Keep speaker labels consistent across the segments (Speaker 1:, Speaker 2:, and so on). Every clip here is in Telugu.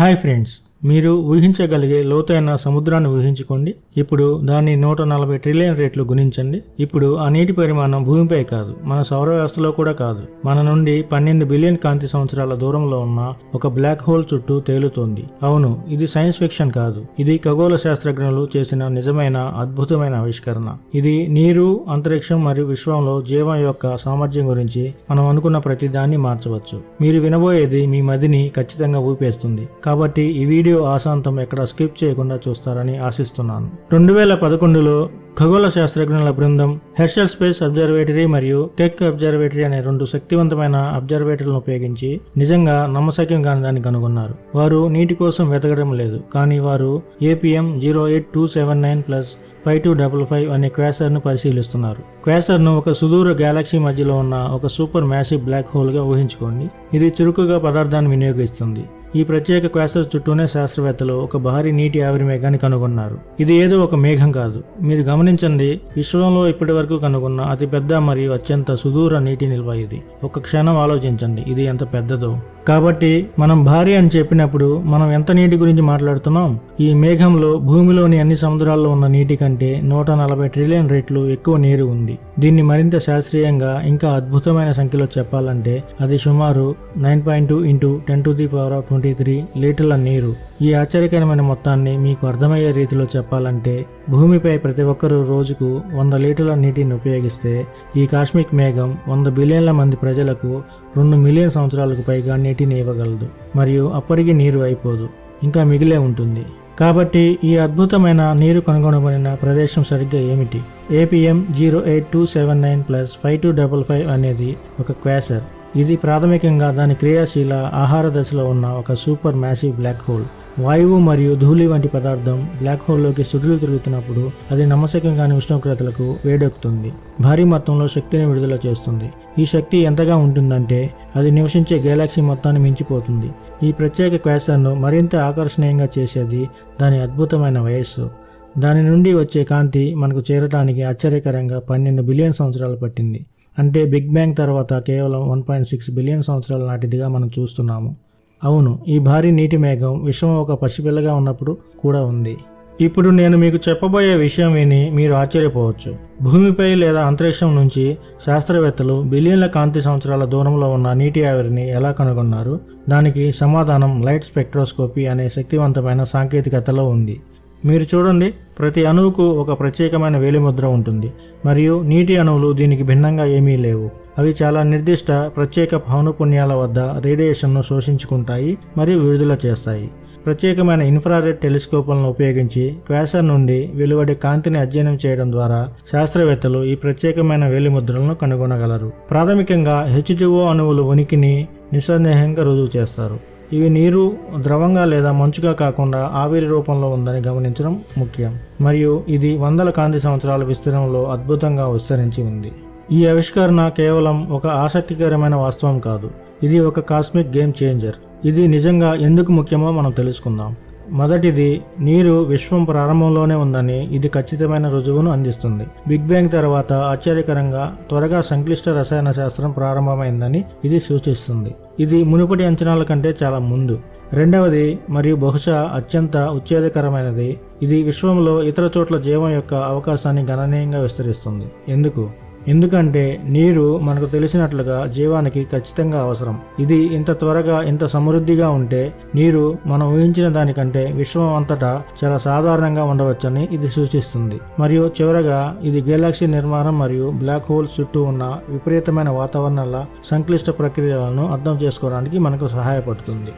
Speaker 1: Hi friends, మీరు ఊహించగలిగే లోతైన సముద్రాన్ని ఊహించుకోండి. ఇప్పుడు దాన్ని నూట నలభై ట్రిలియన్ రేట్లు గుణించండి. ఇప్పుడు ఆ నీటి పరిమాణం భూమిపై కాదు మన సౌర వ్యవస్థలో కూడా కాదు. మన నుండి పన్నెండు బిలియన్ కాంతి సంవత్సరాల దూరంలో ఉన్న ఒక బ్లాక్ హోల్ చుట్టూ తేలుతోంది. అవును ఇది సైన్స్ ఫిక్షన్ కాదు. ఇది ఖగోళ శాస్త్రజ్ఞులు చేసిన నిజమైన అద్భుతమైన ఆవిష్కరణ. ఇది నీరు అంతరిక్షం మరియు విశ్వంలో జీవం యొక్క సామర్థ్యం గురించి మనం అనుకున్న ప్రతి దాన్ని మార్చవచ్చు. మీరు వినబోయేది మీ మదిని ఖచ్చితంగా ఊపేస్తుంది. కాబట్టి ఈ వీడియో ఆశాంతం ఎక్కడ స్కిప్ చేయకుండా చూస్తారని ఆశిస్తున్నాను. రెండు వేల పదకొండులో ఖగోళ శాస్త్రజ్ఞుల బృందం హెర్షల్ స్పేస్ అబ్జర్వేటరీ మరియు కెక్ అబ్జర్వేటరీ అనే రెండు శక్తివంతమైన అబ్జర్వేటరీలను ఉపయోగించి నిజంగా నమ్మశక్యం కాని దాన్ని కనుగొన్నారు. వారు నీటి కోసం వెతకడం లేదు కానీ వారు APM zero eight two seven nine plus five two double five అనే క్వాసర్ను పరిశీలిస్తున్నారు. క్వాసర్ను ఒక సుదూర గ్యాలక్సీ మధ్యలో ఉన్న ఒక సూపర్ మ్యాసివ్ బ్లాక్ హోల్గా ఊహించుకోండి. ఇది చురుకుగా పదార్థాన్ని వినియోగిస్తుంది. ఈ ప్రత్యేక క్వాసర్ చుట్టూనే శాస్త్రవేత్తలు ఒక భారీ నీటి ఆవిరి మేఘాన్ని కనుగొన్నారు. ఇది ఏదో ఒక మేఘం కాదు. మీరు గమనించండి విశ్వంలో ఇప్పటి వరకు కనుగొన్న అతిపెద్ద మరియు అత్యంత సుదూర నీటి నిల్వ ఇది. ఒక క్షణం ఆలోచించండి ఇది ఎంత పెద్దదో. కాబట్టి మనం భారీ అని చెప్పినప్పుడు మనం ఎంత నీటి గురించి మాట్లాడుతున్నాం? ఈ మేఘంలో భూమిలోని అన్ని సముద్రాల్లో ఉన్న నీటి కంటే నూట నలభై ట్రిలియన్ రెట్లు ఎక్కువ నీరు ఉంది. దీన్ని మరింత శాస్త్రీయంగా ఇంకా అద్భుతమైన సంఖ్యలో చెప్పాలంటే అది సుమారు nine point two into ten to the power of twenty three లీటర్ల నీరు. ఈ ఆశ్చర్యకరమైన మొత్తాన్ని మీకు అర్థమయ్యే రీతిలో చెప్పాలంటే భూమిపై ప్రతి ఒక్కరూ రోజుకు వంద లీటర్ల నీటిని ఉపయోగిస్తే ఈ కాస్మిక్ మేఘం వంద బిలియన్ల మంది ప్రజలకు రెండు మిలియన్ సంవత్సరాలకు పైగా నీటిని ఇవ్వగలదు. మరియు అప్పటికి నీరు అయిపోదు. ఇంకా మిగిలే ఉంటుంది. కాబట్టి ఈ అద్భుతమైన నీరు కనుగొనబడిన ప్రదేశం సరిగ్గా ఏమిటి? APM zero eight two seven nine plus five two double five అనేది ఒక క్వాసర్. ఇది ప్రాథమికంగా దాని క్రియాశీల ఆహార దశలో ఉన్న ఒక సూపర్ మ్యాసివ్ బ్లాక్ హోల్. వాయువు మరియు ధూళి వంటి పదార్థం బ్లాక్ హోల్లోకి సుడులు తిరుగుతున్నప్పుడు అది నమ్మశక్యం కాని ఉష్ణోగ్రతలకు వేడెక్కుతుంది. భారీ మొత్తంలో శక్తిని విడుదల చేస్తుంది. ఈ శక్తి ఎంతగా ఉంటుందంటే అది నివసించే గెలాక్సీ మొత్తాన్ని మించిపోతుంది. ఈ ప్రత్యేక క్వాసర్ను మరింత ఆకర్షణీయంగా చేసేది దాని అద్భుతమైన వయస్సు. దాని నుండి వచ్చే కాంతి మనకు చేరటానికి ఆశ్చర్యకరంగా పన్నెండు బిలియన్ సంవత్సరాలు పట్టింది. అంటే బిగ్ బ్యాంగ్ తర్వాత కేవలం వన్ పాయింట్ సిక్స్ బిలియన్ సంవత్సరాల నాటిదిగా మనం చూస్తున్నాము. అవును ఈ భారీ నీటి మేఘం విశ్వం ఒక పసిపిల్లగా ఉన్నప్పుడు కూడా ఉంది. ఇప్పుడు నేను మీకు చెప్పబోయే విషయం విని మీరు ఆశ్చర్యపోవచ్చు. భూమిపై లేదా అంతరిక్షం నుంచి శాస్త్రవేత్తలు బిలియన్ల కాంతి సంవత్సరాల దూరంలో ఉన్న నీటి ఆవిరిని ఎలా కనుగొన్నారు? దానికి సమాధానం లైట్ స్పెక్ట్రోస్కోపీ అనే శక్తివంతమైన సాంకేతికతలో ఉంది. మీరు చూడండి ప్రతి అణువుకు ఒక ప్రత్యేకమైన వేలిముద్ర ఉంటుంది మరియు నీటి అణువులు దీనికి భిన్నంగా ఏమీ లేవు. అవి చాలా నిర్దిష్ట ప్రత్యేక పౌనపుణ్యాల వద్ద రేడియేషన్ను శోషించుకుంటాయి మరియు విడుదల చేస్తాయి. ప్రత్యేకమైన ఇన్ఫ్రారెడ్ టెలిస్కోపులను ఉపయోగించి క్వాసర్ నుండి వెలువడే కాంతిని అధ్యయనం చేయడం ద్వారా శాస్త్రవేత్తలు ఈ ప్రత్యేకమైన వేలిముద్రలను కనుగొనగలరు. ప్రాథమికంగా హెచ్టిఓ అణువులు ఉనికిని నిస్సందేహంగా రుజువు చేస్తారు. ఇవి నీరు ద్రవంగా లేదా మంచుగా కాకుండా ఆవిరి రూపంలో ఉందని గమనించడం ముఖ్యం. మరియు ఇది వందల కాంతి సంవత్సరాల విస్తీర్ణంలో అద్భుతంగా విస్తరించి ఉంది. ఈ ఆవిష్కరణ కేవలం ఒక ఆసక్తికరమైన వాస్తవం కాదు. ఇది ఒక కాస్మిక్ గేమ్ చేంజర్. ఇది నిజంగా ఎందుకు ముఖ్యమో మనం తెలుసుకుందాం. మొదటిది నీరు విశ్వం ప్రారంభంలోనే ఉందని ఇది ఖచ్చితమైన రుజువును అందిస్తుంది. బిగ్ బ్యాంగ్ తర్వాత ఆశ్చర్యకరంగా త్వరగా సంక్లిష్ట రసాయన శాస్త్రం ప్రారంభమైందని ఇది సూచిస్తుంది. ఇది మునుపటి అంచనాల కంటే చాలా ముందు. రెండవది మరియు బహుశా అత్యంత ఉచ్ఛేదకరమైనది ఇది విశ్వంలో ఇతర చోట్ల జీవం యొక్క అవకాశాన్ని గణనీయంగా విస్తరిస్తుంది. ఎందుకు? ఎందుకంటే నీరు మనకు తెలిసినట్లుగా జీవానికి ఖచ్చితంగా అవసరం. ఇది ఇంత త్వరగా ఇంత సమృద్ధిగా ఉంటే నీరు మనం ఊహించిన దానికంటే విశ్వం అంతటా చాలా సాధారణంగా ఉండవచ్చని ఇది సూచిస్తుంది. మరియు చివరగా ఇది గెలాక్సీ నిర్మాణం మరియు బ్లాక్ హోల్స్ చుట్టూ ఉన్న విపరీతమైన వాతావరణాల సంక్లిష్ట ప్రక్రియలను అర్థం చేసుకోవడానికి మనకు సహాయపడుతుంది.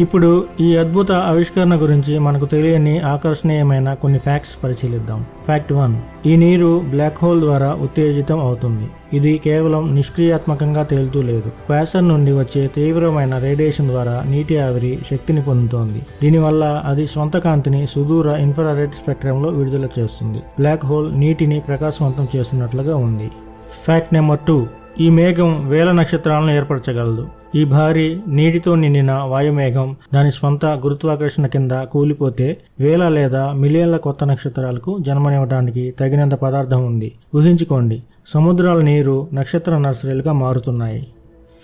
Speaker 1: ఇప్పుడు ఈ అద్భుత ఆవిష్కరణ గురించి మనకు తెలియని ఆకర్షణీయమైన కొన్ని ఫ్యాక్ట్స్ పరిశీలిద్దాం. ఫ్యాక్ట్ వన్ ఈ నీరు బ్లాక్ హోల్ ద్వారా ఉత్తేజితం అవుతుంది. ఇది కేవలం నిష్క్రియాత్మకంగా తేలుతూ లేదు. క్వాసర్ నుండి వచ్చే తీవ్రమైన రేడియేషన్ ద్వారా నీటి ఆవిరి శక్తిని పొందుతోంది. దీనివల్ల అది స్వంత కాంతిని సుదూర ఇన్ఫ్రారెడ్ స్పెక్ట్రంలో విడుదల చేస్తుంది. బ్లాక్ హోల్ నీటిని ప్రకాశవంతం చేస్తున్నట్లుగా ఉంది. ఫ్యాక్ట్ నెంబర్ టూ ఈ మేఘం వేల నక్షత్రాలను ఏర్పరచగలదు. ఈ భారీ నీటితో నిండిన వాయుమేఘం దాని స్వంత గురుత్వాకర్షణ కింద కూలిపోతే వేల లేదా మిలియన్ల కొత్త నక్షత్రాలకు జన్మనివ్వడానికి తగినంత పదార్థం ఉంది. ఊహించుకోండి సముద్రాల నీరు నక్షత్ర నర్సరీలుగా మారుతున్నాయి.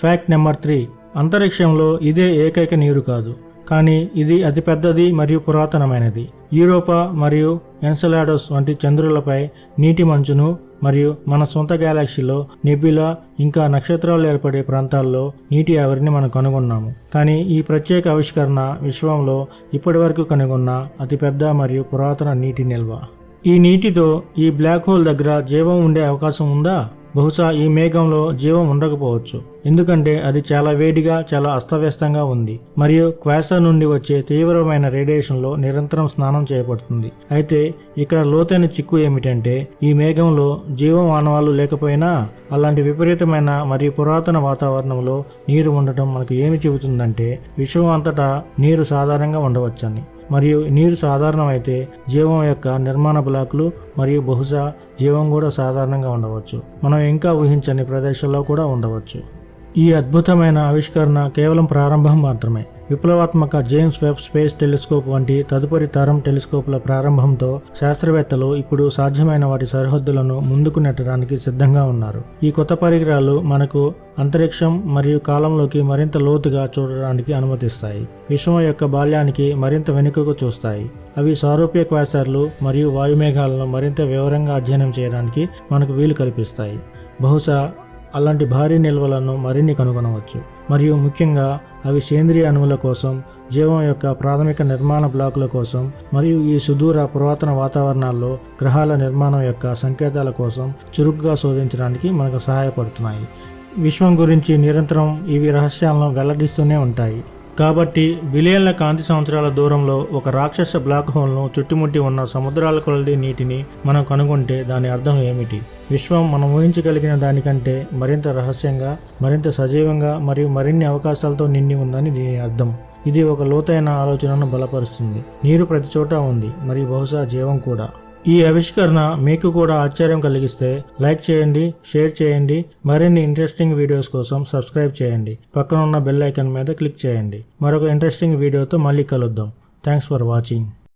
Speaker 1: ఫ్యాక్ట్ నెంబర్ త్రీ అంతరిక్షంలో ఇదే ఏకైక నీరు కాదు. కానీ ఇది అతిపెద్దది మరియు పురాతనమైనది. యూరోపా మరియు ఎన్సెలాడోస్ వంటి చంద్రులపై నీటి మంచును మరియు మన సొంత గ్యాలక్సీలో నెబ్యులా ఇంకా నక్షత్రాలు ఏర్పడే ప్రాంతాల్లో నీటి ఆవిరిని మనం కనుగొన్నాము. కానీ ఈ ప్రత్యేక ఆవిష్కరణ విశ్వంలో ఇప్పటివరకు కనుగొన్న అతిపెద్ద మరియు పురాతన నీటి నిల్వ. ఈ నీటితో ఈ బ్లాక్ హోల్ దగ్గర జీవం ఉండే అవకాశం ఉందా? బహుశా ఈ మేఘంలో జీవం ఉండకపోవచ్చు. ఎందుకంటే అది చాలా వేడిగా చాలా అస్తవ్యస్తంగా ఉంది. మరియు క్వాసా నుండి వచ్చే తీవ్రమైన రేడియేషన్లో నిరంతరం స్నానం చేయబడుతుంది. అయితే ఇక్కడ లోతైన చిక్కు ఏమిటంటే ఈ మేఘంలో జీవ ఆనవాళ్ళు లేకపోయినా అలాంటి విపరీతమైన మరియు పురాతన వాతావరణంలో నీరు ఉండటం మనకు ఏమి చెబుతుందంటే విశ్వం అంతటా నీరు సాధారణంగా ఉండవచ్చని. మరియు నీరు సాధారణమైతే జీవం యొక్క నిర్మాణ బ్లాకులు మరియు బహుశా జీవం కూడా సాధారణంగా ఉండవచ్చు. మనం ఇంకా ఊహించని ప్రదేశాల్లో కూడా ఉండవచ్చు. ఈ అద్భుతమైన ఆవిష్కరణ కేవలం ప్రారంభం మాత్రమే. విప్లవాత్మక జేమ్స్ వెబ్ స్పేస్ టెలిస్కోప్ వంటి తదుపరి తరం టెలిస్కోప్ల ప్రారంభంతో శాస్త్రవేత్తలు ఇప్పుడు సాధ్యమైన వాటి సరిహద్దులను ముందుకు నెట్టడానికి సిద్ధంగా ఉన్నారు. ఈ కొత్త పరికరాలు మనకు అంతరిక్షం మరియు కాలంలోకి మరింత లోతుగా చూడడానికి అనుమతిస్తాయి. విశ్వం యొక్క బాల్యానికి మరింత వెనుకకు చూస్తాయి. అవి సారూప్య క్వాసర్లు మరియు వాయుమేఘాలను మరింత వివరంగా అధ్యయనం చేయడానికి మనకు వీలు కల్పిస్తాయి. బహుశా అలాంటి భారీ నిల్వలను మరిన్ని కనుగొనవచ్చు. మరియు ముఖ్యంగా అవి సేంద్రియ అణువుల కోసం జీవం యొక్క ప్రాథమిక నిర్మాణ బ్లాకుల కోసం మరియు ఈ సుదూర పురాతన వాతావరణాల్లో గ్రహాల నిర్మాణం యొక్క సంకేతాల కోసం చురుగ్గా శోధించడానికి మనకు సహాయపడుతున్నాయి. విశ్వం గురించి నిరంతరం ఇవి రహస్యాలను వెల్లడిస్తూనే ఉంటాయి. కాబట్టి బిలియన్ల కాంతి సంవత్సరాల దూరంలో ఒక రాక్షస బ్లాక్ హోల్ను చుట్టుముట్టి ఉన్న సముద్రాల కొలది నీటిని మనం కనుగొంటే దాని అర్థం ఏమిటి? విశ్వం మనం ఊహించగలిగిన దానికంటే మరింత రహస్యంగా మరింత సజీవంగా మరియు మరిన్ని అవకాశాలతో నిండి ఉందని దీని అర్థం. ఇది ఒక లోతైన ఆలోచనను బలపరుస్తుంది. నీరు ప్రతి చోట ఉంది మరియు బహుశా జీవం కూడా. ఈ ఆవిష్కరణ మీకు కూడా ఆశ్చర్యం కలిగిస్తే లైక్ చేయండి షేర్ చేయండి మరిన్ని ఇంట్రెస్టింగ్ వీడియోస్ కోసం సబ్స్క్రైబ్ చేయండి. పక్కన ఉన్న బెల్ ఐకాన్ మీద క్లిక్ చేయండి. మరొక ఇంట్రెస్టింగ్ వీడియోతో మళ్ళీ కలుద్దాం. Thanks for watching